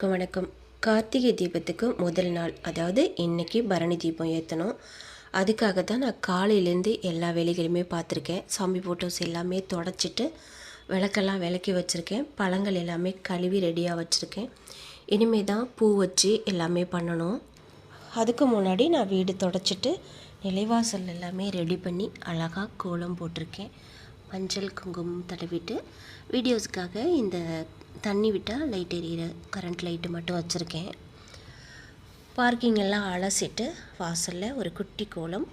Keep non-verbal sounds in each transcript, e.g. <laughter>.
வணக்கம் வணக்கம். கார்த்திகை தீபத்துக்கு முதல் நாள் அதாவது இன்னைக்கு பரணி தீபம் ஏற்றணும் அதுக்காக தான் நான் காலையிலேருந்து எல்லா வேலைகளுமே பார்த்துருக்கேன். சாமி ஃபோட்டோஸ் எல்லாமே தொடச்சிட்டு விளக்கெல்லாம் விளக்கி வச்சுருக்கேன். பழங்கள் எல்லாமே கழுவி ரெடியாக வச்சுருக்கேன். இனிமே தான் பூ வச்சு எல்லாமே பண்ணணும். அதுக்கு முன்னாடி நான் வீடு தொடச்சிட்டு நிலைவாசல் எல்லாமே ரெடி பண்ணி அழகாக கோலம் போட்டிருக்கேன். மஞ்சள் குங்குமம் தடவிட்டு வீடியோஸ்க்காக இந்த தண்ணி விட்டால் லைட் எரியிற கரண்ட் லைட்டு மட்டும் வச்சுருக்கேன். பார்க்கிங் எல்லாம் அலசிட்டு வாசலில் ஒரு குட்டி கோலம்.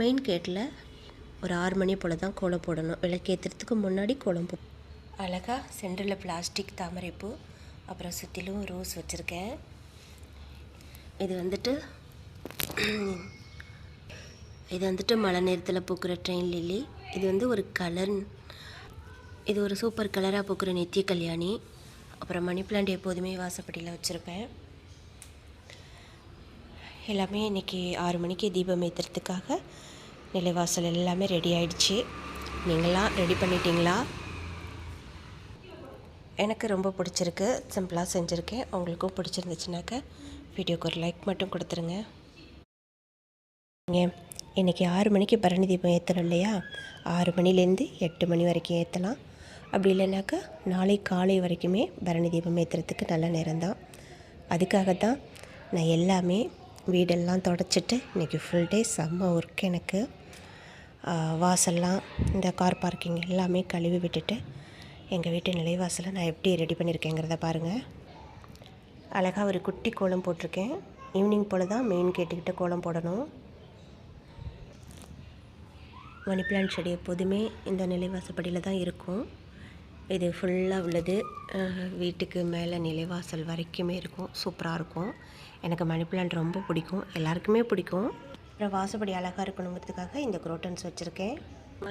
மெயின் கேட்டில் ஒரு ஆறு மணி போல் தான் கோலம் போடணும். விளக்கேற்றுறதுக்கு முன்னாடி கோலம் போ அழகாக சென்டரில் பிளாஸ்டிக் தாமரைப்பூ அப்புறம் சுற்றிலும் ரோஸ் வச்சுருக்கேன். இது வந்துட்டு <clears throat> இது வந்துட்டு மழை நேரத்தில் பூக்கிற ட்ரெயின் லில்லி. இது வந்து ஒரு கலர் இது ஒரு சூப்பர் கலராக பூக்கிற நித்திய கல்யாணி. அப்புறம் மணி பிளான்ட் எப்போதுமே வாசப்படியில் வச்சுருப்பேன். எல்லாமே இன்றைக்கி ஆறு மணிக்கு தீபம் ஏற்றுறதுக்காக நிலைவாசல் எல்லாமே ரெடி ஆயிடுச்சு. நீங்களாம் ரெடி பண்ணிட்டீங்களா? எனக்கு ரொம்ப பிடிச்சிருக்கு. சிம்பிளாக செஞ்சுருக்கேன். உங்களுக்கும் பிடிச்சிருந்துச்சுனாக்க வீடியோக்கு ஒரு லைக் மட்டும் கொடுத்துருங்க. இன்றைக்கி ஆறு மணிக்கு பரணி தீபம் ஏற்றணும் இல்லையா? ஆறு மணிலேருந்து எட்டு மணி வரைக்கும் ஏற்றலாம் அப்படி இல்லைனாக்கா நாளை காலை வரைக்குமே பரணி தீபம் ஏற்றுறதுக்கு நல்ல நேரம்தான். அதுக்காகத்தான் நான் எல்லாமே வீடெல்லாம் தொடச்சிட்டு இன்றைக்கி ஃபுல் டே செம்ம ஒர்க் எனக்கு. வாசல்லாம் இந்த கார் பார்க்கிங் எல்லாமே கழுவி விட்டுட்டு எங்கள் வீட்டு நிலைவாசலை நான் எப்படி ரெடி பண்ணியிருக்கேங்கிறத பாருங்கள் அழகாக ஒரு குட்டி கோலம் போட்டிருக்கேன். ஈவினிங் போல் தான் மெயின் கேட்டுக்கிட்ட கோலம் போடணும். மணி பிளான்ட் செடி எப்போதுமே இந்த நிலைவாசப்படியில் தான் இருக்கும். இது ஃபுல்லாக உள்ளது. வீட்டுக்கு மேலே நிலைவாசல் வரைக்குமே இருக்கும். சூப்பராக இருக்கும். எனக்கு மணி பிளான்ட் ரொம்ப பிடிக்கும். எல்லாருக்குமே பிடிக்கும். அப்புறம் வாசப்படி அழகாக இருக்கணுங்கிறதுக்காக இந்த குரோட்டன்ஸ் வச்சுருக்கேன்.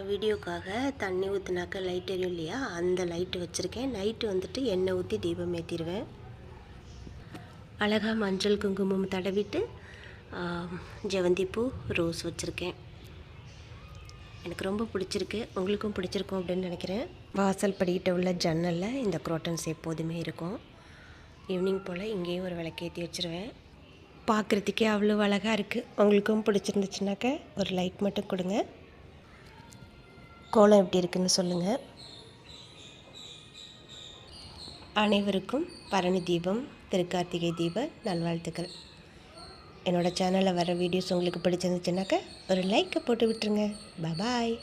வீடியோக்காக தண்ணி ஊற்றுனாக்க லைட் எரியும் இல்லையா? அந்த லைட்டு வச்சுருக்கேன். நைட்டு வந்துட்டு எண்ணெய் ஊற்றி தீபம் ஏற்றிடுவேன் அழகாக மஞ்சள் குங்குமம் தடவிட்டு ஜெவந்திப்பூ ரோஸ் வச்சுருக்கேன். எனக்கு ரொம்ப பிடிச்சிருக்கு. உங்களுக்கும் பிடிச்சிருக்கும் அப்படின்னு நினைக்கிறேன். வாசல் படிக்கிட்ட உள்ள ஜன்னலில் இந்த குரோட்டன்ஸ் எப்போதுமே இருக்கும். ஈவினிங் போல் இங்கேயும் ஒரு விளக்கேற்றி வச்சுருவேன். பார்க்குறதுக்கே அவ்வளோ அழகாக இருக்குது உங்களுக்கும் பிடிச்சிருந்துச்சுனாக்க ஒரு லைக் மட்டும் கொடுங்க. கோலம் எப்படி இருக்குன்னு சொல்லுங்கள் அனைவருக்கும் பரணி தீபம் திருக்கார்த்திகை தீப நல்வாழ்த்துக்கள். என்னோட சேனலில் வர வீடியோஸ் உங்களுக்கு பிடிச்சிருந்துச்சுனாக்க ஒரு லைக்கை போட்டு விட்டுருங்க. பாய்